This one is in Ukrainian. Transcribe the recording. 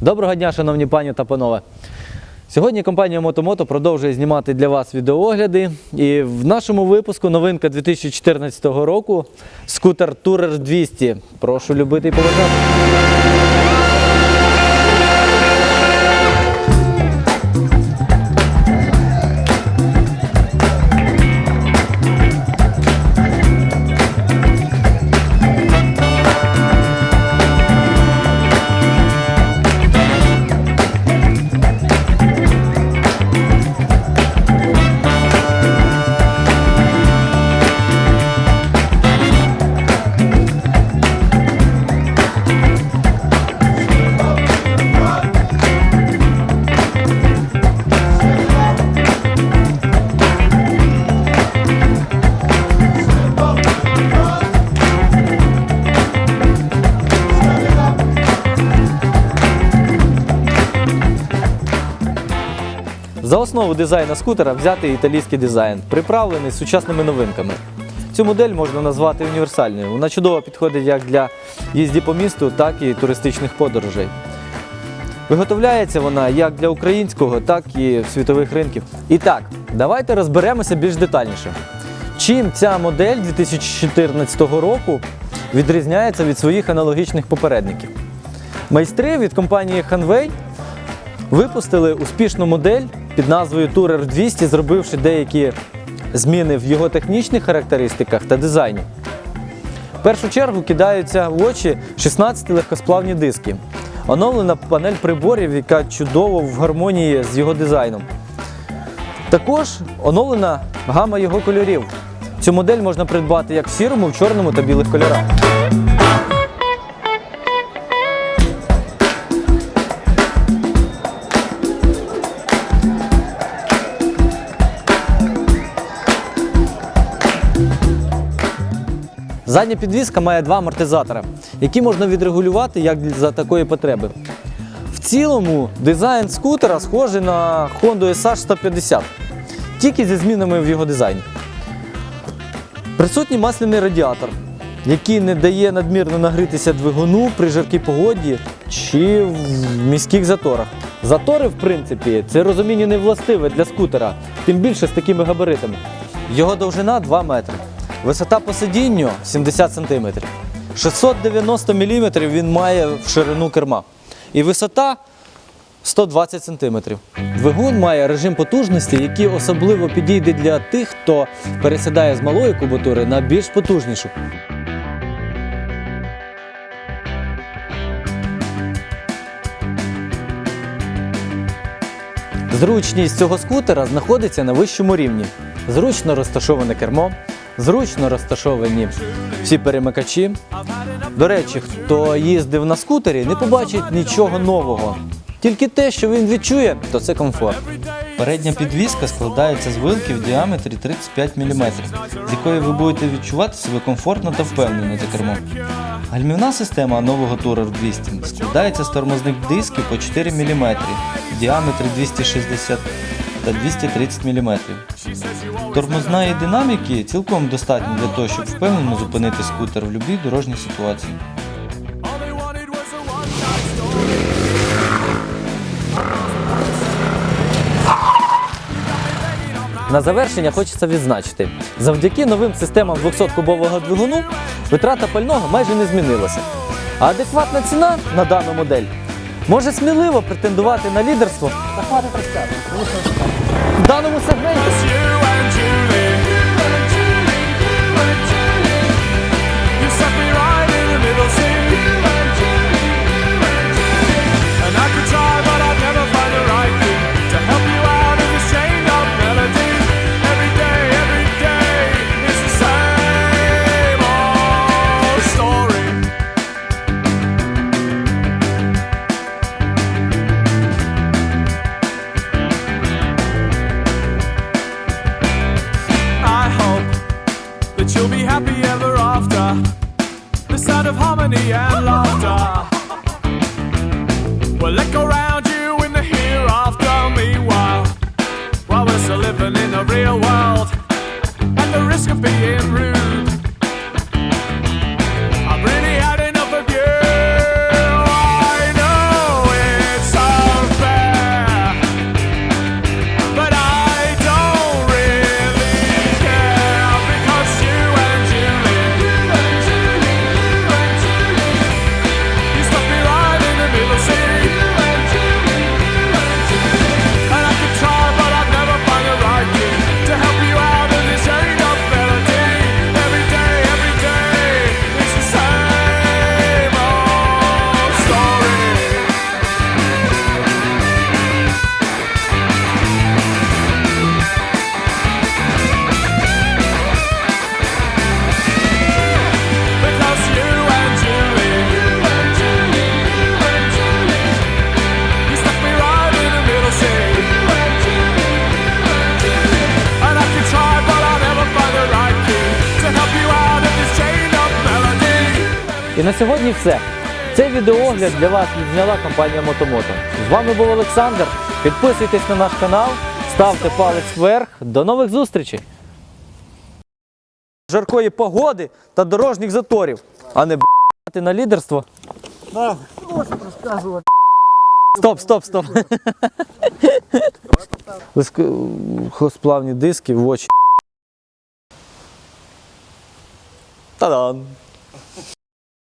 Доброго дня, шановні пані та панове. Сьогодні компанія Мотомото продовжує знімати для вас відеоогляди. І в нашому випуску новинка 2014 року скутер Tourer 200. Прошу любити і поважати. За основу дизайну скутера взятий італійський дизайн, приправлений сучасними новинками. Цю модель можна назвати універсальною. Вона чудово підходить як для їзді по місту, так і туристичних подорожей. Виготовляється вона як для українського, так і світових ринків. І так, давайте розберемося більш детальніше. Чим ця модель 2014 року відрізняється від своїх аналогічних попередників? Майстри від компанії Hanway випустили успішну модель під назвою Tourer 200, зробивши деякі зміни в його технічних характеристиках та дизайні. В першу чергу кидаються в очі 16 легкосплавні диски. Оновлена панель приборів, яка чудово в гармонії з його дизайном. Також оновлена гама його кольорів. Цю модель можна придбати як в сірому, в чорному та білих кольорах. Задня підвізка має два амортизатори, які можна відрегулювати як за такої потреби. В цілому дизайн скутера схожий на Honda SH 150, тільки зі змінами в його дизайні. Присутній масляний радіатор, який не дає надмірно нагрітися двигуну при жаркій погоді чи в міських заторах. Затори, в принципі, це розуміння не властиве для скутера, тим більше з такими габаритами. Його довжина 2 метри. Висота по сидінню 70 см. 690 мм він має в ширину керма. І висота 120 см. Двигун має режим потужності, який особливо підійде для тих, хто пересідає з малої кубатури на більш потужнішу. Зручність цього скутера знаходиться на вищому рівні. Зручно розташоване кермо, зручно розташовані всі перемикачі. До речі, хто їздив на скутері, не побачить нічого нового. Тільки те, що він відчує, то це комфорт. Передня підвіска складається з вилки в діаметрі 35 мм, з якої ви будете відчувати себе комфортно та впевнено за кермом. Гальмівна система нового Tourer 200 складається з тормозних дисків по 4 мм в діаметрі 260 та 230 мм. Тормозної динаміки цілком достатньо для того, щоб впевнено зупинити скутер в будь-якій дорожній ситуації. На завершення хочеться відзначити, завдяки новим системам 200-кубового двигуну витрата пального майже не змінилася. А адекватна ціна на дану модель може сміливо претендувати на лідерство в даному сегменті. Sound of harmony and laughter will echo around you in the hereafter. Meanwhile, while we're still living in the real world, at the risk of being rude, І на сьогодні все. Цей відеоогляд для вас відзняла компанія Мотомото. З вами був Олександр. Підписуйтесь на наш канал, ставте палець вверх. До нових зустрічей! Жаркої погоди та дорожніх заторів, а не б**ти на лідерство. Стоп, стоп, стоп. Легкосплавні диски в очі. Та-дан!